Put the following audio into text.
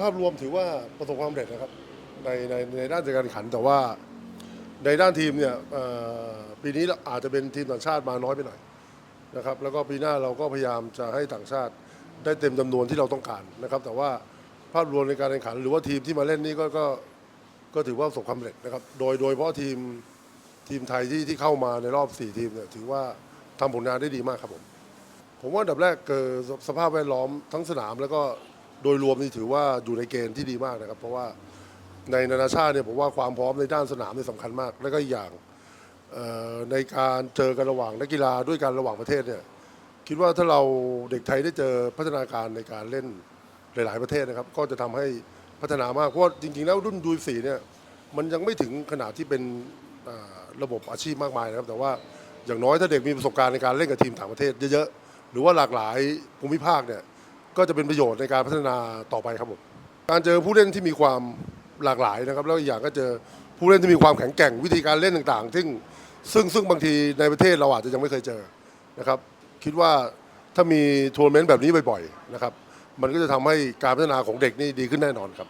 ภาพรวมถือว่าประสบความสำเร็จนะครับในในในด้านการแข่งขัน แต่ว่าในด้านทีมเนี่ยเอ่อปีนี้เราอาจจะเป็นทีมต่างชาติมาน้อยไปหน่อยนะครับแล้วก็ปีหน้าเราก็พยายามจะให้ต่างชาติได้เต็มจำนวนที่เราต้องการนะครับ แต่ว่าภาพรวมในการแข่งขัน หรือว่าทีมที่มาเล่นนี่ก็ก็ก็ถือว่าประสบความสำเร็จนะครับโดยโดยเฉพาะทีมทีมไทยที่ที่เข้ามาในรอบ 4 ทีมเนี่ยถือว่าทำผลงานได้ดีมากครับผม ผมว่าอันดับแรกเกิดสภาพแวดล้อมทั้งสนามแล้วก็ โดยรวมนี่ถือว่าอยู่ในเกณฑ์ที่ดีมากนะครับ เพราะว่าในนานาชาติเนี่ยผมว่าความพร้อมในด้านสนามนี่สำคัญมาก แล้วก็อีกอย่างในการเจอกันระหว่างนักกีฬาด้วยกันระหว่างประเทศเนี่ยคิดว่าถ้าเราเด็กไทยได้เจอพัฒนาการในการเล่นหลาย ๆ ประเทศนะครับ ก็จะทำให้พัฒนามากเพราะว่าจริง ๆ แล้วรุ่นดูสีเนี่ยมันยังไม่ถึงขนาดที่เป็นระบบอาชีพมากมายนะครับ แต่ว่าอย่างน้อยถ้าเด็กมีประสบการณ์ในการเล่นกับทีมต่างประเทศเยอะ ๆ หรือว่าหลากหลายภูมิภาคเนี่ย ก็จะเป็นประโยชน์ในการพัฒนาต่อไปครับผมการเจอผู้เล่นที่มีความหลากหลายนะครับ แล้วอีกอย่างก็เจอผู้เล่นที่มีความแข็งแกร่งวิธีการเล่นต่างๆ ซึ่งซึ่งซึ่งบางทีในประเทศเราอาจจะยังไม่เคยเจอนะครับ คิดว่าถ้ามีทัวร์เมนต์แบบนี้บ่อยๆนะครับมันก็จะทำให้การพัฒนาของเด็กนี่ดีขึ้นแน่นอนครับ